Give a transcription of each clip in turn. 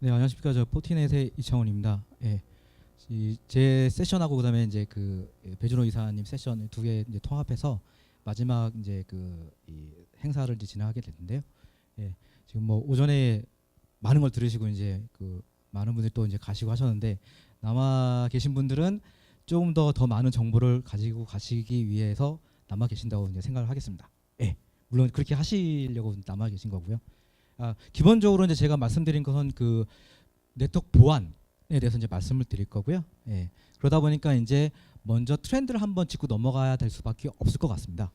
네 안녕하십니까 저 포티넷의 이창훈입니다. 예. 이, 제 세션하고 그다음에 이제 그 예, 배준호 이사님 세션 두 개 이제 통합해서 마지막 이제 그 이 행사를 이제 진행하게 됐는데요. 예. 지금 뭐 오전에 많은 걸 들으시고 이제 그 많은 분들이 또 이제 가시고 하셨는데 남아 계신 분들은 조금 더 더 많은 정보를 가지고 가시기 위해서 남아 계신다고 이제 생각을 하겠습니다. 예. 물론 그렇게 하시려고 남아 계신 거고요. 아, 기본적으로 이제 제가 말씀드린 것은 그 네트워크 보안에 대해서 이제 말씀을 드릴 거고요. 예. 그러다 보니까 이제 먼저 트렌드를 한번 짚고 넘어가야 될 수밖에 없을 것 같습니다.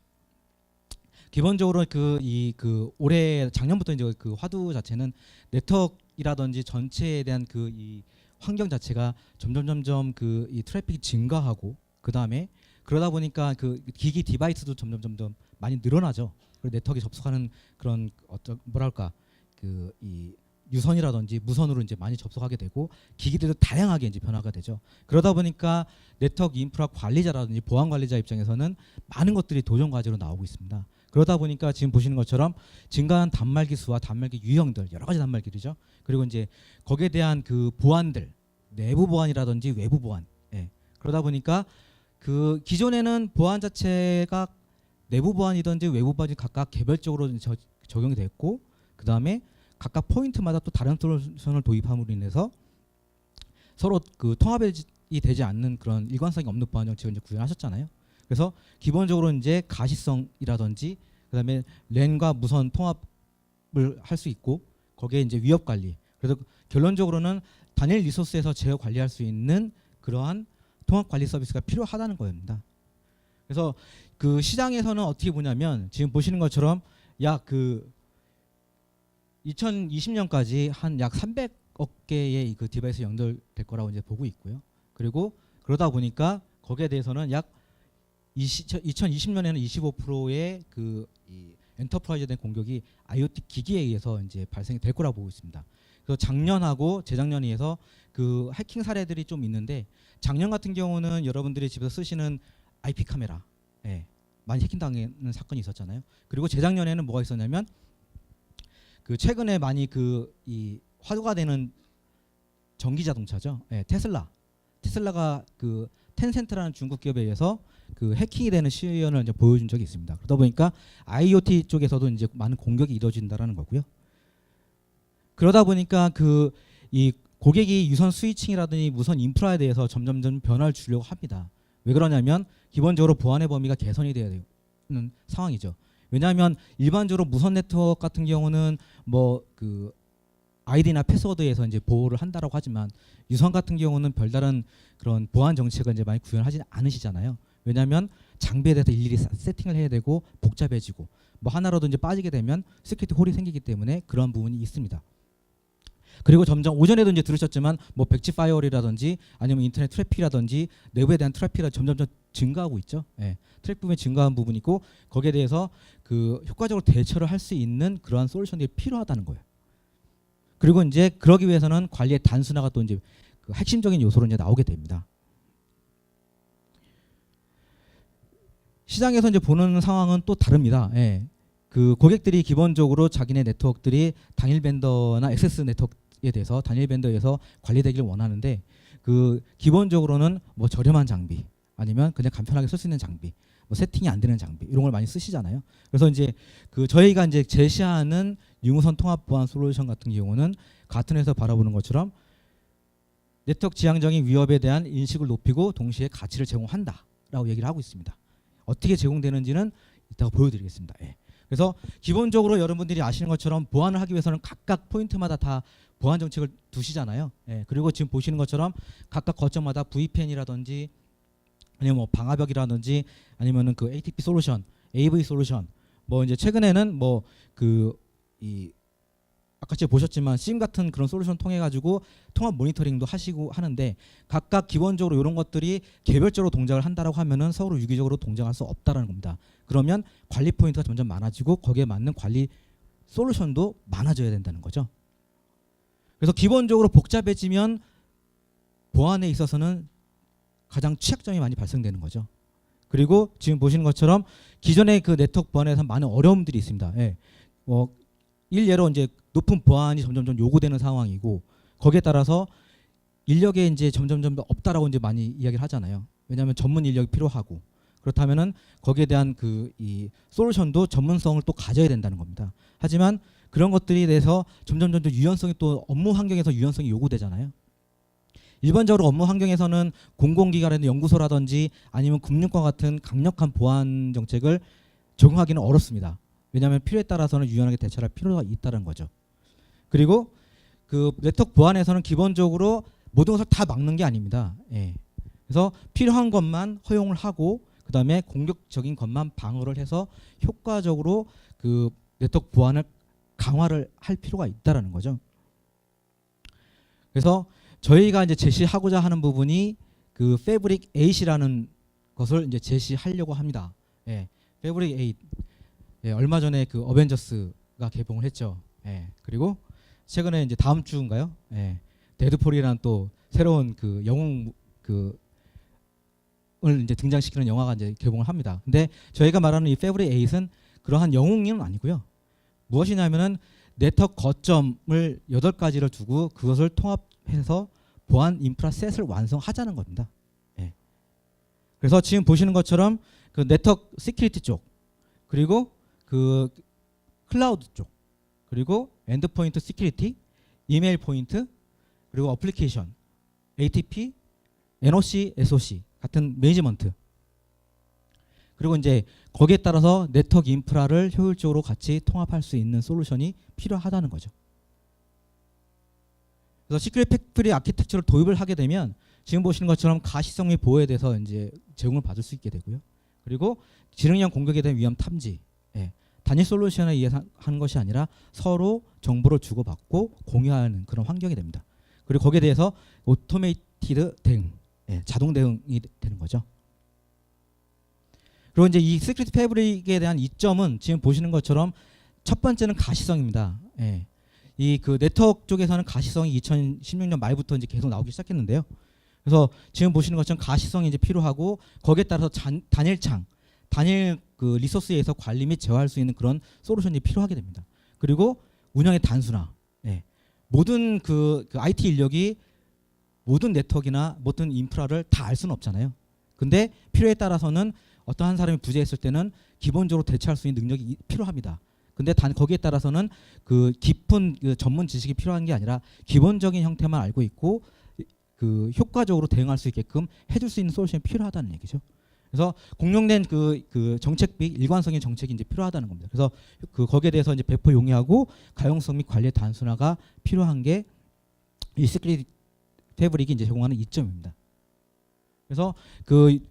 기본적으로 그이그 올해 작년부터 이제 그 화두 자체는 네트워크이라든지 전체에 대한 그 이 환경 자체가 점점 점점 그 이 트래픽이 증가하고 그 다음에 그러다 보니까 그 기기 디바이스도 점점 점점 많이 늘어나죠. 그리고 네트워크에 접속하는 그런 어떤 뭐랄까 그 이 유선이라든지 무선으로 이제 많이 접속하게 되고 기기들도 다양하게 이제 변화가 되죠. 그러다 보니까 네트워크 인프라 관리자라든지 보안 관리자 입장에서는 많은 것들이 도전 과제로 나오고 있습니다. 그러다 보니까 지금 보시는 것처럼 증가한 단말기 수와 단말기 유형들 여러 가지 단말기들이죠. 그리고 이제 거기에 대한 그 보안들 내부 보안이라든지 외부 보안. 예. 그러다 보니까 그 기존에는 보안 자체가 내부 보안이든지 외부 보안이 각각 개별적으로 저- 적용이 됐고 그 다음에 각각 포인트마다 또 다른 솔루션을 도입함으로 인해서 서로 그 통합이 되지 않는 그런 일관성이 없는 보안 정책을 이제 구현하셨잖아요. 그래서 기본적으로 이제 가시성이라든지 그다음에 랜과 무선 통합을 할 수 있고 거기에 이제 위협 관리. 그래서 결론적으로는 단일 리소스에서 제어 관리할 수 있는 그러한 통합 관리 서비스가 필요하다는 거입니다. 그래서 그 시장에서는 어떻게 보냐면 지금 보시는 것처럼 약그 2020년까지 한 약 300억 개의 그 디바이스 연결될 거라고 이제 보고 있고요. 그리고 그러다 보니까 거기에 대해서는 약 20, 2020년에는 25%의 그이 엔터프라이즈에 공격이 IoT 기기에 의해서 이제 발생이 될 거라고 보고 있습니다. 그래서 작년하고 재작년에 해서 그 해킹 사례들이 좀 있는데 작년 같은 경우는 여러분들이 집에서 쓰시는 IP 카메라 예, 많이 해킹 당하는 사건이 있었잖아요. 그리고 재작년에는 뭐가 있었냐면 그 최근에 많이 그 이 화두가 되는 전기 자동차죠. 예, 테슬라. 테슬라가 그 텐센트라는 중국 기업에 의해서 그 해킹이 되는 시연을 이제 보여준 적이 있습니다. 그러다 보니까 IoT 쪽에서도 이제 많은 공격이 이루어진다라는 거고요. 그러다 보니까 그 이 고객이 유선 스위칭이라든지 무선 인프라에 대해서 점점점 변화를 주려고 합니다. 왜 그러냐면 기본적으로 보안의 범위가 개선이 돼야 되는 상황이죠. 왜냐하면 일반적으로 무선 네트워크 같은 경우는 뭐 그 아이디나 패스워드에서 이제 보호를 한다라고 하지만 유선 같은 경우는 별다른 그런 보안 정책을 이제 많이 구현하지 않으시잖아요. 왜냐하면 장비에 대해서 일일이 사- 세팅을 해야 되고 복잡해지고 뭐 하나라도 이제 빠지게 되면 시큐리티 홀이 생기기 때문에 그런 부분이 있습니다. 그리고 점점 오전에도 이제 들으셨지만 뭐 백지 파이어리라든지 아니면 인터넷 트래픽이라든지 내부에 대한 트래픽이 점점점 증가하고 있죠. 예. 트래픽 부분이 증가한 부분이 있고 거기에 대해서 그 효과적으로 대처를 할 수 있는 그러한 솔루션들이 필요하다는 거예요. 그리고 이제 그러기 위해서는 관리의 단순화가 또 이제 그 핵심적인 요소로 이제 나오게 됩니다. 시장에서 이제 보는 상황은 또 다릅니다. 예. 그 고객들이 기본적으로 자기네 네트워크들이 단일 벤더나 액세스 네트워크에 대해서 단일 벤더에서 관리되기를 원하는데 그 기본적으로는 뭐 저렴한 장비 아니면 그냥 간편하게 쓸 수 있는 장비 뭐 세팅이 안 되는 장비 이런 걸 많이 쓰시잖아요. 그래서 이제 그 저희가 이제 제시하는 유무선 통합 보안 솔루션 같은 경우는 같은 회사 바라보는 것처럼 네트워크 지향적인 위협에 대한 인식을 높이고 동시에 가치를 제공한다라고 얘기를 하고 있습니다. 어떻게 제공되는지는 이따가 보여드리겠습니다. 예. 그래서 기본적으로 여러분들이 아시는 것처럼 보안을 하기 위해서는 각각 포인트마다 다 보안 정책을 두시잖아요. 예. 그리고 지금 보시는 것처럼 각각 거점마다 VPN이라든지 아니면 뭐 방화벽이라든지 아니면은 그 ATP 솔루션, AV 솔루션 뭐 이제 최근에는 뭐 그 이 아까 제가 보셨지만 심 같은 그런 솔루션 통해 가지고 통합 모니터링도 하시고 하는데 각각 기본적으로 이런 것들이 개별적으로 동작을 한다라고 하면은 서로 유기적으로 동작할 수 없다라는 겁니다. 그러면 관리 포인트가 점점 많아지고 거기에 맞는 관리 솔루션도 많아져야 된다는 거죠. 그래서 기본적으로 복잡해지면 보안에 있어서는 가장 취약점이 많이 발생되는 거죠. 그리고 지금 보시는 것처럼 기존의 그 네트워크 보안에서 많은 어려움들이 있습니다. 예. 뭐 일예로 이제 높은 보안이 점점점 요구되는 상황이고 거기에 따라서 인력에 이제 점점점 더 없다라고 이제 많이 이야기를 하잖아요. 왜냐하면 전문 인력이 필요하고 그렇다면은 거기에 대한 그 이 솔루션도 전문성을 또 가져야 된다는 겁니다. 하지만 그런 것들이 대해서 점점 점점 유연성이 또 업무 환경에서 유연성이 요구되잖아요. 일반적으로 업무 환경에서는 공공기관이나 연구소라든지 아니면 금융과 같은 강력한 보안 정책을 적용하기는 어렵습니다. 왜냐하면 필요에 따라서는 유연하게 대처할 필요가 있다는 거죠. 그리고 그 네트워크 보안에서는 기본적으로 모든 것을 다 막는 게 아닙니다. 예. 그래서 필요한 것만 허용을 하고 그다음에 공격적인 것만 방어를 해서 효과적으로 그 네트워크 보안을 강화를 할 필요가 있다라는 거죠. 그래서 저희가 이제 제시하고자 하는 부분이 그 패브릭 8이라는 것을 이제 제시하려고 합니다. 예. 패브릭 8. 예, 얼마 전에 그 어벤져스가 개봉을 했죠. 예. 그리고 최근에 이제 다음 주인가요? 예. 데드폴이라는 또 새로운 그 영웅 그 을 이제 등장시키는 영화가 이제 개봉을 합니다. 근데 저희가 말하는 이 패브릭 8은 그러한 영웅은 아니고요. 무엇이냐면은 네트워크 거점을 여덟 가지를 두고 그것을 통합해서 보안 인프라 셋을 완성하자는 겁니다. 예. 그래서 지금 보시는 것처럼 그 네트워크 시큐리티 쪽 그리고 그 클라우드 쪽 그리고 엔드포인트 시큐리티 이메일 포인트 그리고 어플리케이션 ATP NOC SOC 같은 매니지먼트 그리고 이제 거기에 따라서 네트워크 인프라를 효율적으로 같이 통합할 수 있는 솔루션이 필요하다는 거죠. 그래서 시큐리티 팩토리 아키텍처를 도입을 하게 되면 지금 보시는 것처럼 가시성 및 보호에 대해서 이제 제공을 받을 수 있게 되고요. 그리고 지능형 공격에 대한 위험 탐지, 예. 단일 솔루션에 의해 하는 것이 아니라 서로 정보를 주고받고 공유하는 그런 환경이 됩니다. 그리고 거기에 대해서 오토메이티드 대응, 예, 자동 대응이 되는 거죠. 그리고 이제 이 시크릿 패브릭에 대한 이점은 지금 보시는 것처럼 첫 번째는 가시성입니다. 예. 이그 네트워크 쪽에서는 가시성이 2016년 말부터 이제 계속 나오기 시작했는데요. 그래서 지금 보시는 것처럼 가시성이 이제 필요하고 거기에 따라서 잔, 단일 창, 단일 그 리소스에서 관리 및 제어할 수 있는 그런 솔루션이 필요하게 됩니다. 그리고 운영의 단순화. 예. 모든 그, 그 IT 인력이 모든 네트워크나 모든 인프라를 다 알 수는 없잖아요. 근데 필요에 따라서는 어떤 한 사람이 부재했을 때는 기본적으로 대처할 수 있는 능력이 이- 필요합니다. 근데 단 거기에 따라서는 그 깊은 그 전문 지식이 필요한 게 아니라 기본적인 형태만 알고 있고 그 효과적으로 대응할 수 있게끔 해줄 수 있는 솔루션이 필요하다는 얘기죠. 그래서 공룡된 그, 그 정책 및 일관성의 정책이 이제 필요하다는 겁니다. 그래서 그 거기에 대해서 이제 배포 용이하고 가용성 및 관리 단순화가 필요한 게이 시크릿 패브릭이 이제 제공하는 이점입니다. 그래서 그 아,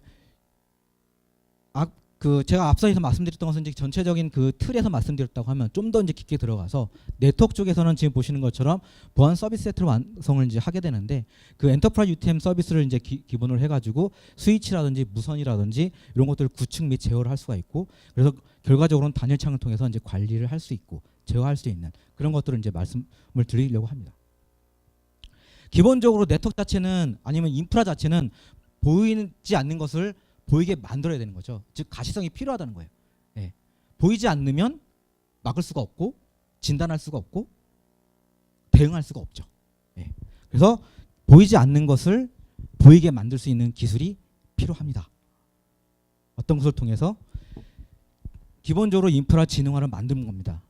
그 제가 앞서서 말씀드렸던 것은 이제 전체적인 그 틀에서 말씀드렸다고 하면 좀 더 이제 깊게 들어가서 네트워크 쪽에서는 지금 보시는 것처럼 보안 서비스 세트를 완성을 이제 하게 되는데 그 엔터프라이즈 UTM 서비스를 이제 기, 기본으로 해가지고 스위치라든지 무선이라든지 이런 것들을 구축 및 제어를 할 수가 있고 그래서 결과적으로는 단일창을 통해서 이제 관리를 할 수 있고 제어할 수 있는 그런 것들을 이제 말씀을 드리려고 합니다. 기본적으로 네트워크 자체는 아니면 인프라 자체는 보이지 않는 것을 보이게 만들어야 되는 거죠. 즉 가시성이 필요하다는 거예요. 예. 보이지 않으면 막을 수가 없고 진단할 수가 없고 대응할 수가 없죠. 예. 그래서 보이지 않는 것을 보이게 만들 수 있는 기술이 필요합니다. 어떤 것을 통해서 기본적으로 인프라 진흥화를 만드는 겁니다.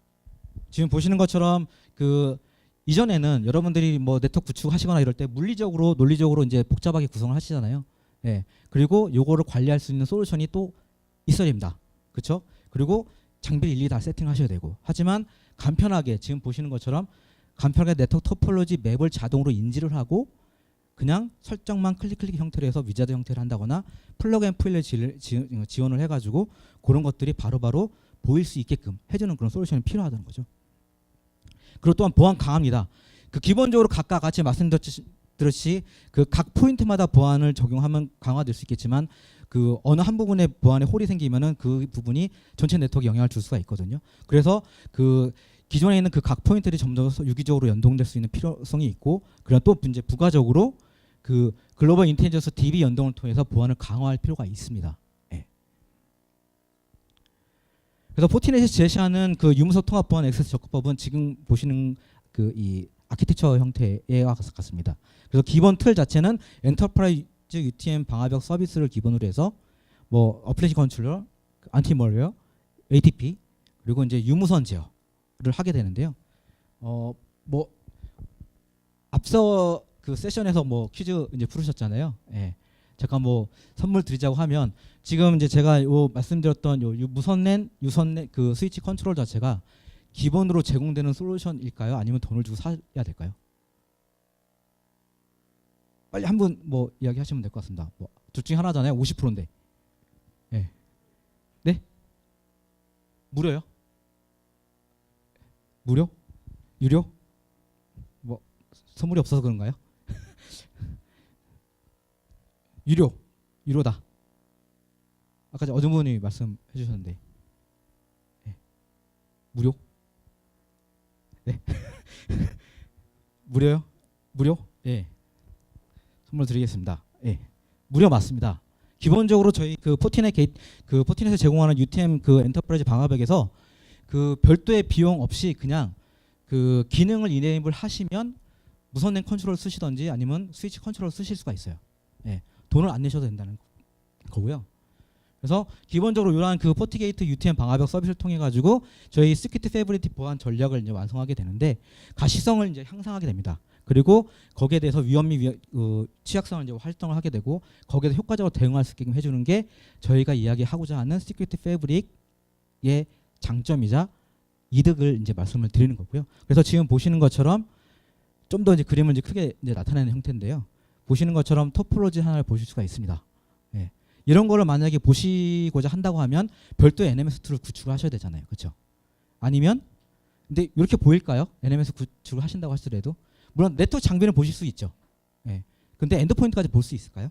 지금 보시는 것처럼 그 이전에는 여러분들이 뭐 네트워크 구축하시거나 이럴 때 물리적으로 논리적으로 이제 복잡하게 구성을 하시잖아요. 예. 그리고 요거를 관리할 수 있는 솔루션이 또 있어야 됩니다. 그렇죠? 그리고 장비를 일일이 다 세팅하셔야 되고. 하지만 간편하게 지금 보시는 것처럼 간편하게 네트워크 토폴로지 맵을 자동으로 인지를 하고 그냥 설정만 클릭 클릭 형태로 해서 위자드 형태를 한다거나 플러그 앤 플레이 지원을 해가지고 그런 것들이 바로바로 보일 수 있게끔 해주는 그런 솔루션이 필요하다는 거죠. 그리고 또한 보안 강합니다. 그 기본적으로 각각 같이 말씀드렸듯이 그 각 포인트마다 보안을 적용하면 강화될 수 있겠지만 그 어느 한 부분에 보안에 홀이 생기면은 그 부분이 전체 네트워크에 영향을 줄 수가 있거든요. 그래서 그 기존에 있는 그 각 포인트들이 점점 더 유기적으로 연동될 수 있는 필요성이 있고 그리고 또 이제 부가적으로 그 글로벌 인텔리전스 DB 연동을 통해서 보안을 강화할 필요가 있습니다. 예. 그래서 포티넷이 제시하는 그 유무선 통합 보안 액세스 접근법은 지금 보시는 그 이 아키텍처 형태의 같습니다. 그래서 기본 틀 자체는 엔터프라이즈 UTM 방화벽 서비스를 기본으로 해서 뭐 어플레이션 컨트롤러, 안티멀웨어, ATP 그리고 이제 유무선 제어를 하게 되는데요. 어 뭐 앞서 그 세션에서 뭐 퀴즈 이제 풀으셨잖아요. 예. 잠깐 뭐 선물 드리자고 하면 지금 이제 제가 요 말씀드렸던 요 유- 무선랜 유선랜 그 스위치 컨트롤 자체가 기본으로 제공되는 솔루션일까요? 아니면 돈을 주고 사야 될까요? 빨리 한 분 뭐 이야기하시면 될 것 같습니다. 뭐 둘 중에 하나잖아요. 50%인데. 예. 네? 무료요? 무료? 유료? 뭐 선물이 없어서 그런가요? 유료. 유료다. 아까 전 어느 분이 말씀해 주셨는데. 예. 무료? 네. 무료요? 무료? 예. 선물 드리겠습니다. 예. 무료 맞습니다. 기본적으로 저희 그 포티넷 게이트 그 포티넷에 제공하는 UTM 그 엔터프라이즈 방화벽에서 그 별도의 비용 없이 그냥 그 기능을 이네이블 하시면 무선랜 컨트롤 쓰시던지 아니면 스위치 컨트롤 쓰실 수가 있어요. 예. 돈을 안 내셔도 된다는 거고요. 그래서 기본적으로 이러한 그 포티게이트 UTM 방화벽 서비스를 통해 가지고 저희 시큐리티 페이브리티 보안 전략을 이제 완성하게 되는데 가시성을 이제 향상하게 됩니다. 그리고 거기에 대해서 위험 및 위, 어, 취약성을 이제 활성을 하게 되고 거기에 대해서 효과적으로 대응할 수 있게끔 해주는 게 저희가 이야기하고자 하는 시큐리티 페이브릭의 장점이자 이득을 이제 말씀을 드리는 거고요. 그래서 지금 보시는 것처럼 좀 더 이제 그림을 이제 크게 이제 나타내는 형태인데요. 보시는 것처럼 토폴로지 하나를 보실 수가 있습니다. 예. 이런 거를 만약에 보시고자 한다고 하면 별도의 NMS 툴을 구축을 하셔야 되잖아요. 그렇죠? 아니면 근데 이렇게 보일까요? NMS 구축을 하신다고 하시더라도 물론 네트워크 장비는 보실 수 있죠. 예. 근데 엔드포인트까지 볼 수 있을까요?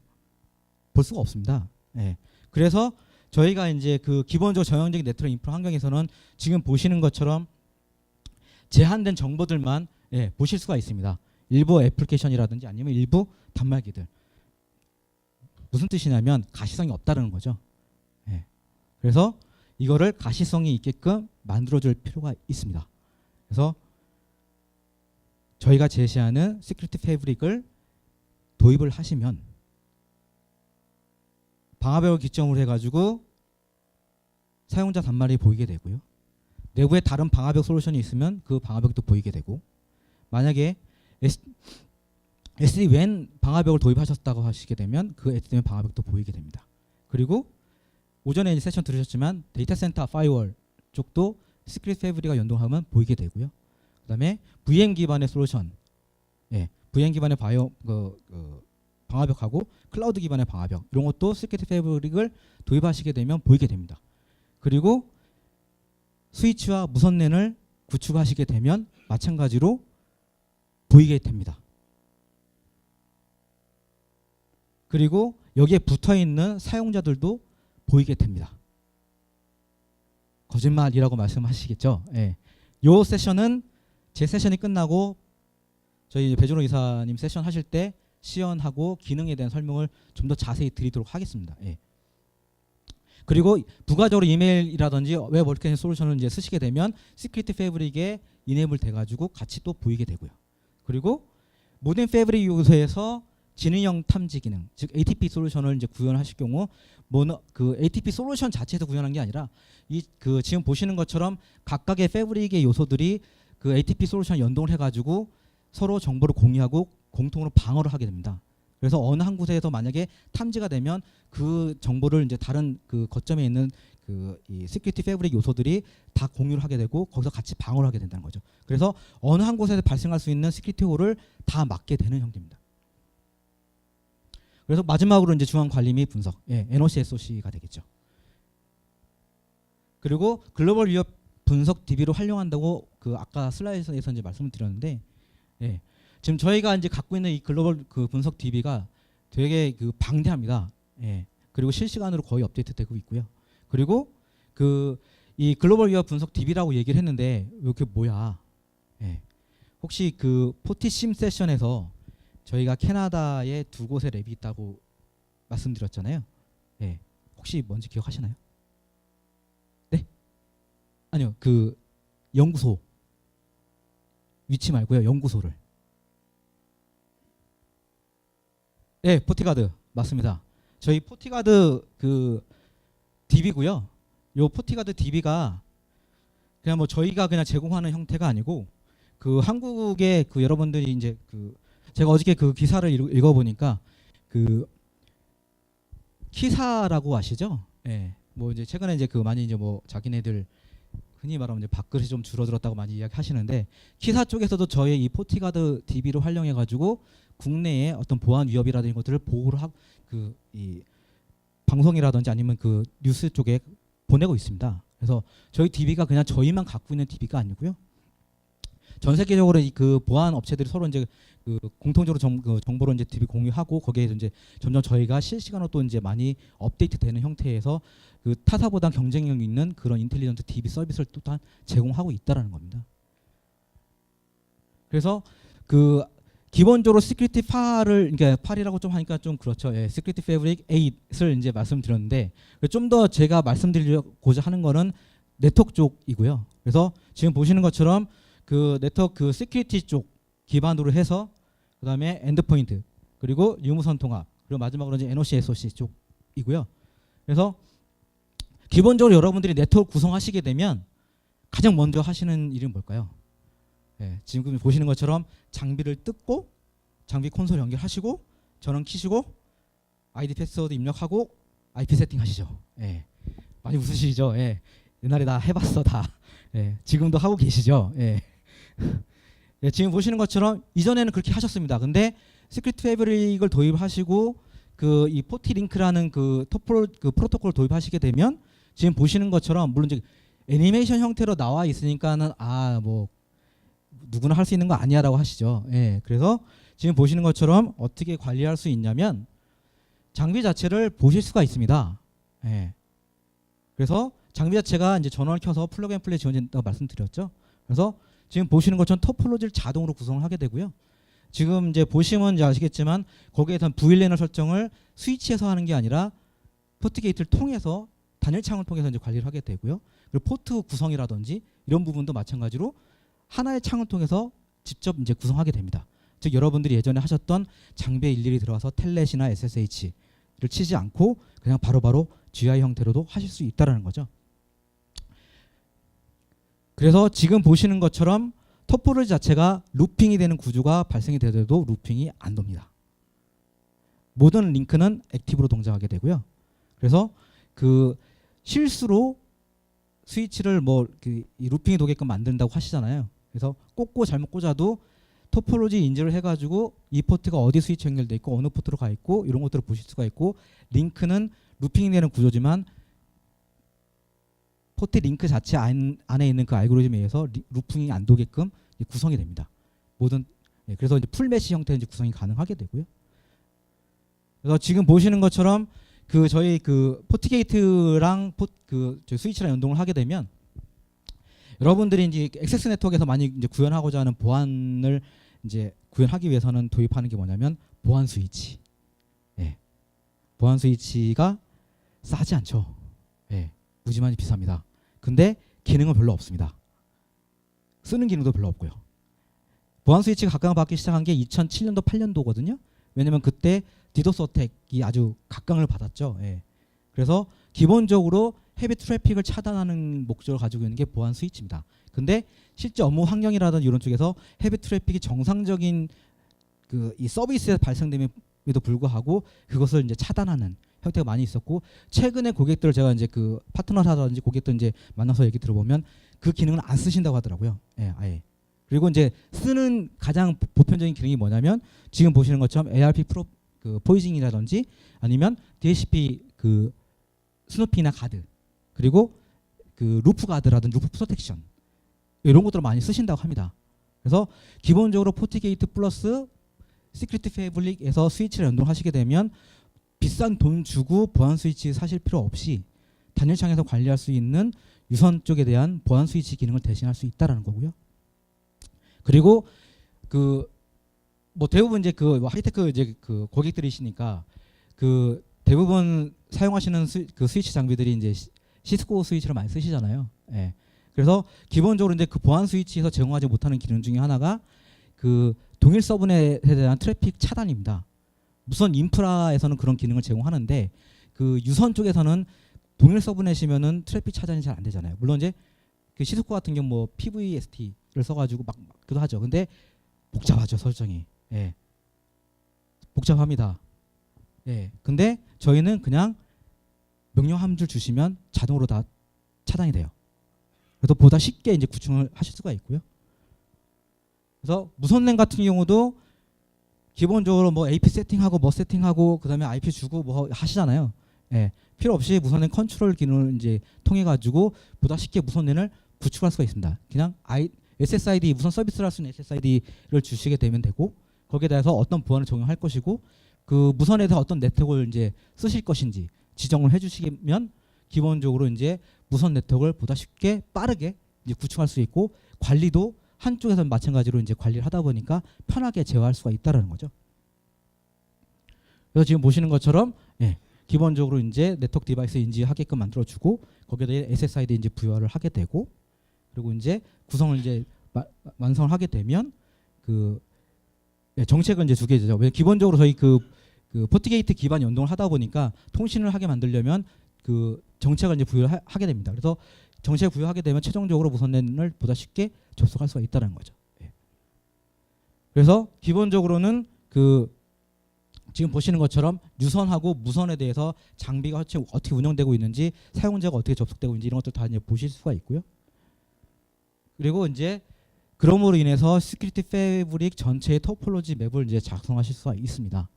볼 수가 없습니다. 예. 그래서 저희가 이제 그 기본적으로 전형적인 네트워크 인프라 환경에서는 지금 보시는 것처럼 제한된 정보들만 예, 보실 수가 있습니다. 일부 애플리케이션이라든지 아니면 일부 단말기들. 무슨 뜻이냐면 가시성이 없다는 거죠. 예. 그래서 이거를 가시성이 있게끔 만들어줄 필요가 있습니다. 그래서 저희가 제시하는 시큐리티 패브릭을 도입을 하시면 방화벽을 기점으로 해가지고 사용자 단말이 보이게 되고요. 내부에 다른 방화벽 솔루션이 있으면 그 방화벽도 보이게 되고 만약에 SD-WAN 방화벽을 도입하셨다고 하시게 되면 그 SD-WAN 방화벽도 보이게 됩니다. 그리고 오전에 세션 들으셨지만 데이터 센터 파이어월 쪽도 시크릿 패브릭과 연동하면 보이게 되고요. 그다음에 VM 기반의 솔루션, 예, VM 기반의 바이오 그, 그 방화벽하고 클라우드 기반의 방화벽 이런 것도 시크릿 패브릭을 도입하시게 되면 보이게 됩니다. 그리고 스위치와 무선랜을 구축하시게 되면 마찬가지로 보이게 됩니다. 그리고 여기에 붙어 있는 사용자들도 보이게 됩니다. 거짓말이라고 말씀하시겠죠? 예. 요 세션은 제 세션이 끝나고 저희 배준호 이사님 세션 하실 때 시연하고 기능에 대한 설명을 좀 더 자세히 드리도록 하겠습니다. 예. 그리고 부가적으로 이메일이라든지 웹 워크앤 솔루션을 이제 쓰시게 되면 시큐리티 패브릭에 이네이블 돼가지고 같이 또 보이게 되고요. 그리고 모든 패브릭 요소에서 지능형 탐지 기능, 즉 ATP 솔루션을 이제 구현하실 경우 모노 그 ATP 솔루션 자체에서 구현한 게 아니라 이 그 지금 보시는 것처럼 각각의 패브릭의 요소들이 그 ATP 솔루션 연동을 해가지고 서로 정보를 공유하고 공통으로 방어를 하게 됩니다. 그래서 어느 한 곳에서 만약에 탐지가 되면 그 정보를 이제 다른 그 거점에 있는 그이 시큐리티 패브릭 요소들이 다 공유를 하게 되고 거기서 같이 방어를 하게 된다는 거죠. 그래서 어느 한 곳에서 발생할 수 있는 시큐리티 홀을 다 막게 되는 형태입니다. 그래서 마지막으로 이제 중앙 관리 및 분석, 예, NOC SOC가 되겠죠. 그리고 글로벌 위협 분석 DB로 활용한다고 그 아까 슬라이드에서 이제 말씀을 드렸는데, 예, 지금 저희가 이제 갖고 있는 이 글로벌 그 분석 DB가 되게 그 방대합니다. 예, 그리고 실시간으로 거의 업데이트되고 있고요. 그리고 그 이 글로벌 위협 분석 DB라고 얘기를 했는데 이게 뭐야? 예, 혹시 그 포티심 세션에서 저희가 캐나다에 두 곳에 랩이 있다고 말씀드렸잖아요. 예. 혹시 뭔지 기억하시나요? 네? 아니요. 그 연구소 위치 말고요. 연구소를. 네, 포티가드 맞습니다. 저희 포티가드 그 DB고요. 요 포티가드 DB가 그냥 뭐 저희가 그냥 제공하는 형태가 아니고 그 한국의 그 여러분들이 이제 그 제가 어저께 그 기사를 읽어 보니까 그 키사라고 아시죠? 예. 네, 뭐 이제 최근에 이제 그 많이 이제 뭐 자기네들 흔히 말하면 이제 밥그릇이 좀 줄어들었다고 많이 이야기하시는데 키사 쪽에서도 저희 이 포티가드 DB를 활용해 가지고 국내에 어떤 보안 위협이라든지 것들을 보호를 하고 그 이 방송이라든지 아니면 그 뉴스 쪽에 보내고 있습니다. 그래서 저희 DB가 그냥 저희만 갖고 있는 DB가 아니고요. 전 세계적으로 이 그 보안 업체들이 서로 이제 그 공통적으로 정, 그 정보를 이제 DB 공유하고 거기에 이제 점점 저희가 실시간으로 또 이제 많이 업데이트되는 형태에서 그 타사보다 경쟁력 있는 그런 인텔리전트 DB 서비스를 또한 제공하고 있다라는 겁니다. 그래서 그 기본적으로 시큐리티 파를 그러니까 팔이라고 좀 하니까 좀 그렇죠. 예, 시큐리티 패브릭 8을 이제 말씀드렸는데 좀 더 제가 말씀드리고자 하는 거는 네트워크 쪽이고요. 그래서 지금 보시는 것처럼 그 네트워크 그 시큐리티 쪽 기반으로 해서 그다음에 엔드포인트 그리고 유무선 통합 그리고 마지막으로 이제 NOC SOC 쪽이고요. 그래서 기본적으로 여러분들이 네트워크 구성하시게 되면 가장 먼저 하시는 일은 뭘까요? 예, 지금 보시는 것처럼 장비를 뜯고 장비 콘솔 연결하시고 전원 키시고 아이디 패스워드 입력하고 IP 세팅 하시죠. 예, 많이 웃으시죠. 예, 옛날에 다 해봤어 다. 예, 지금도 하고 계시죠. 예. 예, 지금 보시는 것처럼 이전에는 그렇게 하셨습니다. 근데 시크릿 패브릭을 도입하시고 그 이 포티 링크라는 그 토폴 그 프로토콜을 도입하시게 되면 지금 보시는 것처럼 물론 이제 애니메이션 형태로 나와 있으니까는 아 뭐 누구나 할 수 있는 거 아니야라고 하시죠. 예. 그래서 지금 보시는 것처럼 어떻게 관리할 수 있냐면 장비 자체를 보실 수가 있습니다. 예. 그래서 장비 자체가 이제 전원을 켜서 플러그 앤 플레이 지원된다고 말씀드렸죠. 그래서 지금 보시는 것처럼 토폴로지를 자동으로 구성을 하게 되고요. 지금 이제 보시면 이제 아시겠지만 거기에선 VLAN 설정을 스위치에서 하는 게 아니라 포트 게이트를 통해서 단일 창을 통해서 이제 관리를 하게 되고요. 그리고 포트 구성이라든지 이런 부분도 마찬가지로 하나의 창을 통해서 직접 이제 구성하게 됩니다. 즉 여러분들이 예전에 하셨던 장비에 일일이 들어가서 텔넷이나 SSH를 치지 않고 그냥 바로바로 GI 형태로도 하실 수 있다라는 거죠. 그래서 지금 보시는 것처럼 토포를 자체가 루핑이 되는 구조가 발생이 되더라도 루핑이 안 돕니다. 모든 링크는 액티브로 동작하게 되고요. 그래서 그 실수로 스위치를 뭐 그 루핑이 도게끔 만든다고 하시잖아요. 그래서 꽂고 잘못 꽂아도 토폴로지 인지를 해가지고 이 포트가 어디 스위치 연결돼 있고 어느 포트로 가 있고 이런 것들을 보실 수가 있고 링크는 루핑이 되는 구조지만 포트 링크 자체 안, 안에 있는 그 알고리즘에 의해서 리, 루핑이 안 도게끔 구성이 됩니다. 모든 예, 그래서 이제 풀메시 형태의 이제 구성이 가능하게 되고요. 그래서 지금 보시는 것처럼 그 저희 그 포트게이트랑 포, 그 저희 스위치랑 연동을 하게 되면 여러분들이 이제 액세스 네트워크에서 많이 이제 구현하고자 하는 보안을 이제 구현하기 위해서는 도입하는 게 뭐냐면 보안 스위치. 예. 보안 스위치가 싸지 않죠. 예. 무지만이 비쌉니다. 근데 기능은 별로 없습니다. 쓰는 기능도 별로 없고요. 보안 스위치가 각광을 받기 시작한 게 2007년도 8년도거든요. 왜냐면 그때 디도스 어택이 아주 각광을 받았죠. 예. 그래서 기본적으로 헤비 트래픽을 차단하는 목적을 가지고 있는 게 보안 스위치입니다. 근데 실제 업무 환경이라든 이런 쪽에서 헤비 트래픽이 정상적인 그 이 서비스에 발생됨에도 불구하고 그것을 이제 차단하는 형태가 많이 있었고 최근에 고객들 제가 이제 그 파트너라든지 고객들 이제 만나서 얘기 들어보면 그 기능을 안 쓰신다고 하더라고요. 예, 아예. 그리고 이제 쓰는 가장 보- 보편적인 기능이 뭐냐면 지금 보시는 것처럼 ARP 프로 그 포이징이라든지 아니면 DHCP 그 스누피나 가드 그리고 그 루프 가드라든지 루프 프로텍션 이런 것들을 많이 쓰신다고 합니다. 그래서 기본적으로 포티게이트 플러스 시크릿 패블릭에서 스위치를 연동하시게 되면 비싼 돈 주고 보안 스위치 사실 필요 없이 단일창에서 관리할 수 있는 유선 쪽에 대한 보안 스위치 기능을 대신할 수 있다라는 거고요. 그리고 그 뭐 대부분 이제 그뭐 하이테크 이제 그 고객들이시니까 그 대부분 사용하시는 스, 그 스위치 장비들이 이제 시- 시스코 스위치를 많이 쓰시잖아요. 예. 그래서 기본적으로 이제 그 보안 스위치에서 제공하지 못하는 기능 중에 하나가 그 동일 서브넷에 대한 트래픽 차단입니다. 무선 인프라에서는 그런 기능을 제공하는데 그 유선 쪽에서는 동일 서브넷이면은 트래픽 차단이 잘 안 되잖아요. 물론 이제 그 시스코 같은 경우 뭐 PVST를 써가지고 막 그도 하죠. 근데 복잡하죠 설정이. 예. 복잡합니다. 예. 근데 저희는 그냥 명령 한줄 주시면 자동으로 다 차단이 돼요. 그래서 보다 쉽게 이제 구축을 하실 수가 있고요. 그래서 무선랜 같은 경우도 기본적으로 뭐 AP 세팅하고 뭐 세팅하고 그다음에 IP 주고 뭐 하시잖아요. 예. 필요 없이 무선랜 컨트롤 기능을 이제 통해 가지고 보다 쉽게 무선랜을 구축할 수가 있습니다. 그냥 I, SSID 무선 서비스를 할 수 있는 SSID를 주시게 되면 되고 거기에 대해서 어떤 보안을 적용할 것이고 그 무선에 대해서 어떤 네트워크를 이제 쓰실 것인지 지정을 해주시면 기본적으로 이제 무선 네트워크를 보다 쉽게 빠르게 이제 구축할 수 있고 관리도 한쪽에서 마찬가지로 이제 관리를 하다 보니까 편하게 제어할 수가 있다라는 거죠. 그래서 지금 보시는 것처럼 예, 기본적으로 이제 네트워크 디바이스 인지하게끔 만들어주고 거기에다 SSID 이제 부여를 하게 되고 그리고 이제 구성을 이제 마- 완성을 하게 되면 그 예, 정책은 이제 두 개죠. 왜 기본적으로 저희 그, 그 포티게이트 기반 연동을 하다 보니까 통신을 하게 만들려면 그 정책을 이제 부여를 하, 하게 됩니다. 그래서 정책 부여하게 되면 최종적으로 무선랜을 보다 쉽게 접속할 수가 있다는 거죠. 예. 그래서 기본적으로는 그 지금 보시는 것처럼 유선하고 무선에 대해서 장비가 어떻게 운영되고 있는지 사용자가 어떻게 접속되고 있는지 이런 것들 다 이제 보실 수가 있고요. 그리고 이제 그럼으로 인해서 시큐리티 패브릭 전체의 토폴로지 맵을 이제 작성하실 수가 있습니다.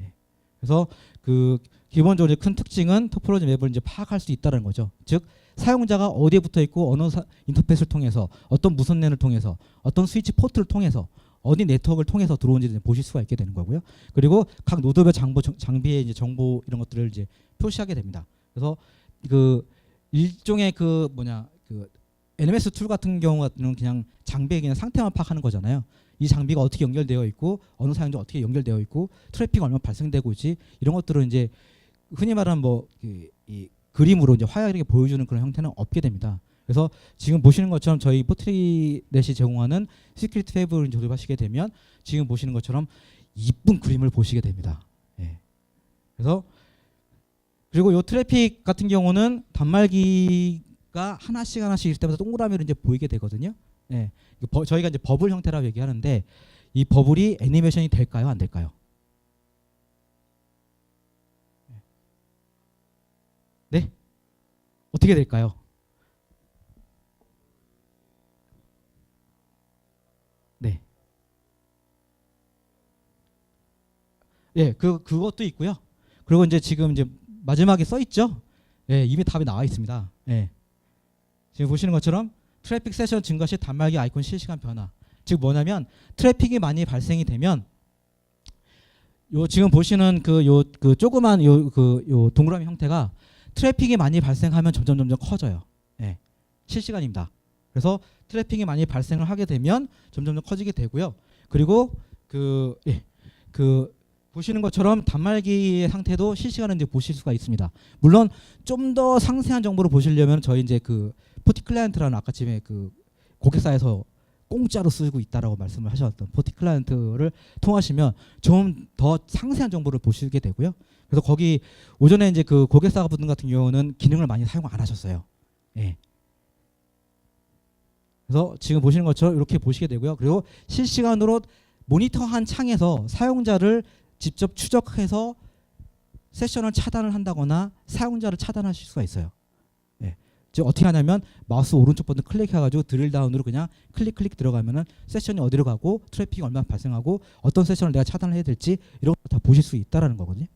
예. 그래서 그 기본적으로 큰 특징은 토폴로지 맵을 이제 파악할 수 있다는 거죠. 즉 사용자가 어디에 붙어 있고 어느 사- 인터페이스를 통해서 어떤 무선랜을 통해서 어떤 스위치 포트를 통해서 어디 네트워크를 통해서 들어온지 이제 보실 수가 있게 되는 거고요. 그리고 각 노드별 장보, 장비의 이제 정보 이런 것들을 이제 표시하게 됩니다. 그래서 그 일종의 그 뭐냐 그 NMS 툴 같은 경우는 그냥 장비의 그냥 상태만 파악하는 거잖아요. 이 장비가 어떻게 연결되어 있고 어느 사용자 어떻게 연결되어 있고 트래픽이 얼마나 발생되고 있지 이런 것들은 이제 흔히 말하는 뭐이 그림으로 이제 화려하게 보여주는 그런 형태는 없게 됩니다. 그래서 지금 보시는 것처럼 저희 포트리넷이 제공하는 시크릿 페이브를 조립하시게 되면 지금 보시는 것처럼 이쁜 그림을 보시게 됩니다. 예. 그래서 그리고 요 트래픽 같은 경우는 단말기가 하나씩 하나씩 있을 때마다 동그라미로 이제 보이게 되거든요. 예. 버- 저희가 이제 버블 형태라고 얘기하는데 이 버블이 애니메이션이 될까요, 안 될까요? 네? 어떻게 될까요? 네. 예, 그 그것도 있고요. 그리고 이제 지금 이제 마지막에 써 있죠. 예, 이미 답이 나와 있습니다. 예. 지금 보시는 것처럼 트래픽 세션 증가 시 단말기 아이콘 실시간 변화. 즉 뭐냐면 트래픽이 많이 발생이 되면 요 지금 보시는 그 요그 조그만 요그 요 동그라미 형태가 트래픽이 많이 발생하면 점점 점점 커져요. 예. 실시간입니다. 그래서 트래픽이 많이 발생을 하게 되면 점점 더 커지게 되고요. 그리고 그 예. 그 보시는 것처럼 단말기의 상태도 실시간으로 보실 수가 있습니다. 물론 좀 더 상세한 정보를 보시려면 저희 이제 그 포티 클라이언트라는 아까 전에 그 고객사에서 공짜로 쓰고 있다라고 말씀을 하셨던 포티 클라이언트를 통하시면 좀 더 상세한 정보를 보시게 되고요. 그래서 거기 오전에 이제 그 고객사 분들 같은 경우는 기능을 많이 사용 안 하셨어요. 예. 그래서 지금 보시는 것처럼 이렇게 보시게 되고요. 그리고 실시간으로 모니터한 창에서 사용자를 직접 추적해서 세션을 차단을 한다거나 사용자를 차단하실 수가 있어요. 예. 즉 어떻게 하냐면 마우스 오른쪽 버튼 클릭해가지고 드릴 다운으로 그냥 클릭 클릭 들어가면은 세션이 어디로 가고 트래픽이 얼마나 발생하고 어떤 세션을 내가 차단을 해야 될지 이런 거 다 보실 수 있다라는 거거든요.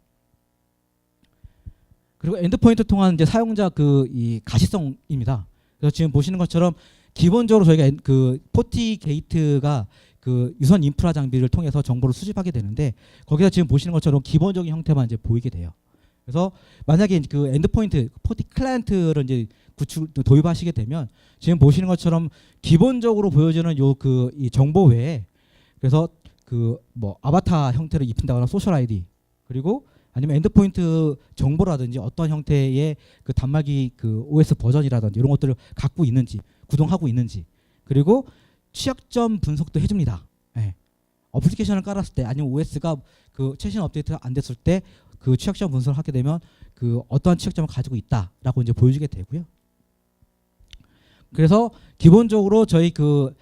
그리고 엔드포인트 통한 이제 사용자 그 이 가시성입니다. 그래서 지금 보시는 것처럼 기본적으로 저희가 엔- 그 포티 게이트가 그 유선 인프라 장비를 통해서 정보를 수집하게 되는데 거기서 지금 보시는 것처럼 기본적인 형태만 이제 보이게 돼요. 그래서 만약에 그 엔드포인트 포티 클라이언트를 이제 구축 도입하시게 되면 지금 보시는 것처럼 기본적으로 보여지는 요 그 이 정보 외에 그래서 그 뭐 아바타 형태를 입힌다거나 소셜 아이디 그리고 아니면 엔드포인트 정보라든지 어떤 형태의 그 단말기 그 OS 버전이라든지 이런 것들을 갖고 있는지 구동하고 있는지 그리고 취약점 분석도 해줍니다. 예. 어플리케이션을 깔았을 때 아니면 OS가 그 최신 업데이트가 안 됐을 때 그 취약점 분석을 하게 되면 그 어떠한 취약점을 가지고 있다라고 이제 보여주게 되고요. 그래서 기본적으로 저희 그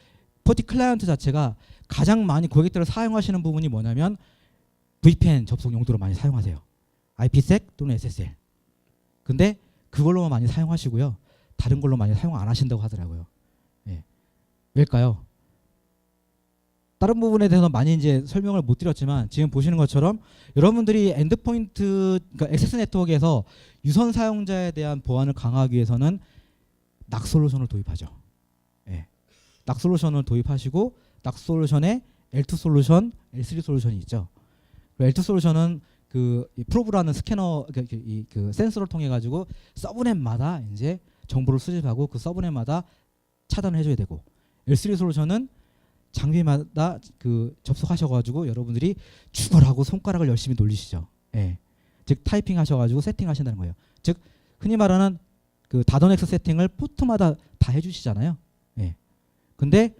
포티 클라이언트 자체가 가장 많이 고객들을 사용하시는 부분이 뭐냐면 VPN 접속 용도로 많이 사용하세요. IPsec 또는 SSL. 근데 그걸로만 많이 사용하시고요. 다른 걸로 많이 사용 안 하신다고 하더라고요. 예. 왜일까요? 다른 부분에 대해서 많이 이제 설명을 못 드렸지만 지금 보시는 것처럼 여러분들이 엔드포인트 그러니까 액세스 네트워크에서 유선 사용자에 대한 보안을 강화하기 위해서는 낙 솔루션을 도입하죠. 예. 낙 솔루션을 도입하시고 낙 솔루션에 L2 솔루션, L3 솔루션이 있죠. 그 L2 솔루션은 그 프로브라는 스캐너 그, 그, 이, 그 센서를 통해 가지고 서브넷마다 이제 정보를 수집하고 그 서브넷마다 차단을 해줘야 되고 L3 솔루션은 장비마다 그 접속하셔가지고 여러분들이 죽어라고 손가락을 열심히 놀리시죠. 예. 즉 타이핑 하셔가지고 세팅하신다는 거예요. 즉 흔히 말하는 그 다도넥스 세팅을 포트마다 다 해주시잖아요. 예. 근데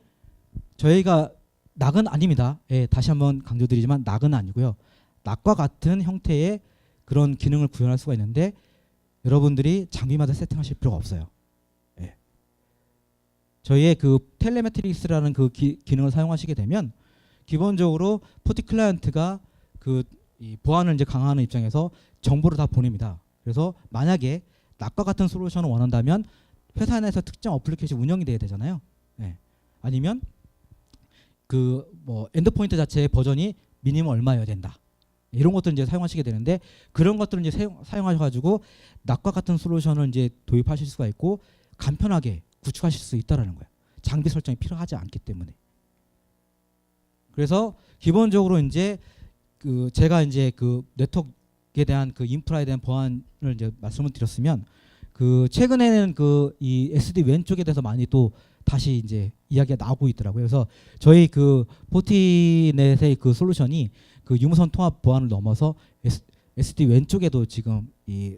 저희가 낙은 아닙니다. 예, 다시 한번 강조드리지만 낙은 아니고요. 낙과 같은 형태의 그런 기능을 구현할 수가 있는데 여러분들이 장비마다 세팅하실 필요가 없어요. 예. 저희의 그 텔레메트릭스라는 그 기, 기능을 사용하시게 되면 기본적으로 포티 클라이언트가 그이 보안을 이제 강화하는 입장에서 정보를 다 보냅니다. 그래서 만약에 낙과 같은 솔루션을 원한다면 회사 내에서 특정 어플리케이션 운영이 돼야 되잖아요. 예. 아니면 그 뭐 엔드포인트 자체의 버전이 미니멈 얼마여야 된다. 이런 것들 이제 사용하시게 되는데 그런 것들을 이제 사용, 사용하셔가지고 낙과 같은 솔루션을 이제 도입하실 수가 있고 간편하게 구축하실 수 있다라는 거예요. 장비 설정이 필요하지 않기 때문에. 그래서 기본적으로 이제 그 제가 이제 그 네트워크에 대한 그 인프라에 대한 보안을 이제 말씀을 드렸으면 그 최근에는 그 이 SD 왼쪽에 대해서 많이 또 다시 이제 이야기가 나오고 있더라고요. 그래서 저희 그 포티넷의 그 솔루션이 그 유무선 통합 보안을 넘어서 SD 왼쪽에도 지금 이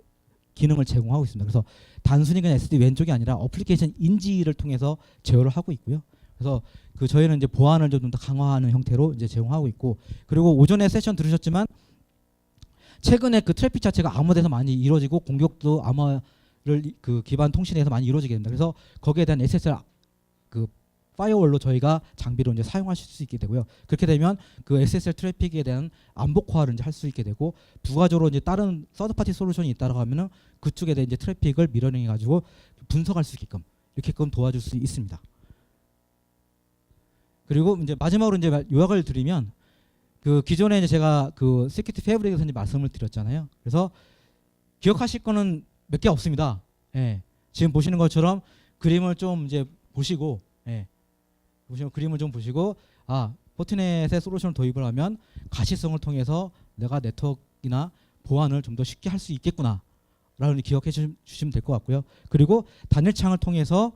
기능을 제공하고 있습니다. 그래서 단순히 그냥 SD 왼쪽이 아니라 어플리케이션 인지를 통해서 제어를 하고 있고요. 그래서 그 저희는 이제 보안을 좀 더 강화하는 형태로 이제 제공하고 있고 그리고 오전에 세션 들으셨지만 최근에 그 트래픽 자체가 암호화돼서 많이 이루어지고 공격도 암호화를 그 기반 통신에서 많이 이루어지게 됩니다. 그래서 거기에 대한 SSL 그 파이어월로 저희가 장비로 이제 사용하실 수 있게 되고요. 그렇게 되면 그 SSL 트래픽에 대한 암복화를 이제 할 수 있게 되고 부가적으로 이제 다른 서드 파티 솔루션이 있다고 하면은 그쪽에 대한 이제 트래픽을 미러링해 가지고 분석할 수 있게끔 이렇게끔 도와줄 수 있습니다. 그리고 이제 마지막으로 이제 말- 요약을 드리면 그 기존에 이제 제가 그 시큐리티 패브릭에서 이제 말씀을 드렸잖아요. 그래서 기억하실 거는 몇 개 없습니다. 예. 지금 보시는 것처럼 그림을 좀 이제 보시고 예. 보시면 그림을 좀 보시고 아 포트넷의 솔루션을 도입을 하면 가시성을 통해서 내가 네트워크나 보안을 좀 더 쉽게 할 수 있겠구나. 라는 기억해 주- 주시면 될 것 같고요. 그리고 단일창을 통해서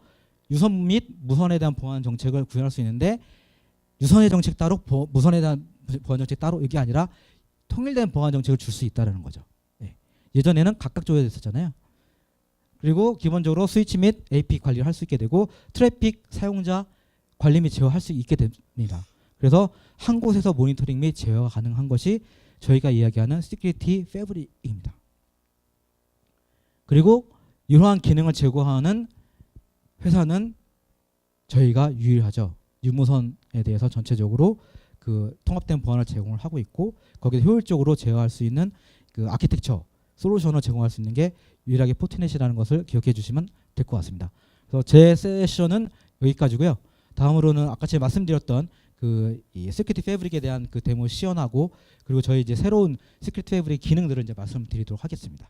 유선 및 무선에 대한 보안 정책을 구현할 수 있는데 유선의 정책 따로 보- 무선에 대한 보안 정책 따로 이게 아니라 통일된 보안 정책을 줄 수 있다는 거죠. 예. 예전에는 각각 조여져 있었잖아요. 그리고 기본적으로 스위치 및 AP 관리를 할 수 있게 되고 트래픽 사용자 관리 및 제어할 수 있게 됩니다. 그래서 한 곳에서 모니터링 및 제어가 가능한 것이 저희가 이야기하는 시큐리티 패브릭입니다. 그리고 이러한 기능을 제공하는 회사는 저희가 유일하죠. 유무선에 대해서 전체적으로 그 통합된 보안을 제공을 하고 있고 거기에 효율적으로 제어할 수 있는 그 아키텍처 솔루션을 제공할 수 있는 게 유일하게 포트넷이라는 것을 기억해 주시면 될 것 같습니다. 그래서 제 세션은 여기까지고요. 다음으로는 아까 제가 말씀드렸던 그이 시큐리티 패브릭에 대한 그 데모 시연하고 그리고 저희 이제 새로운 시큐리티 패브릭 기능들을 이제 말씀드리도록 하겠습니다.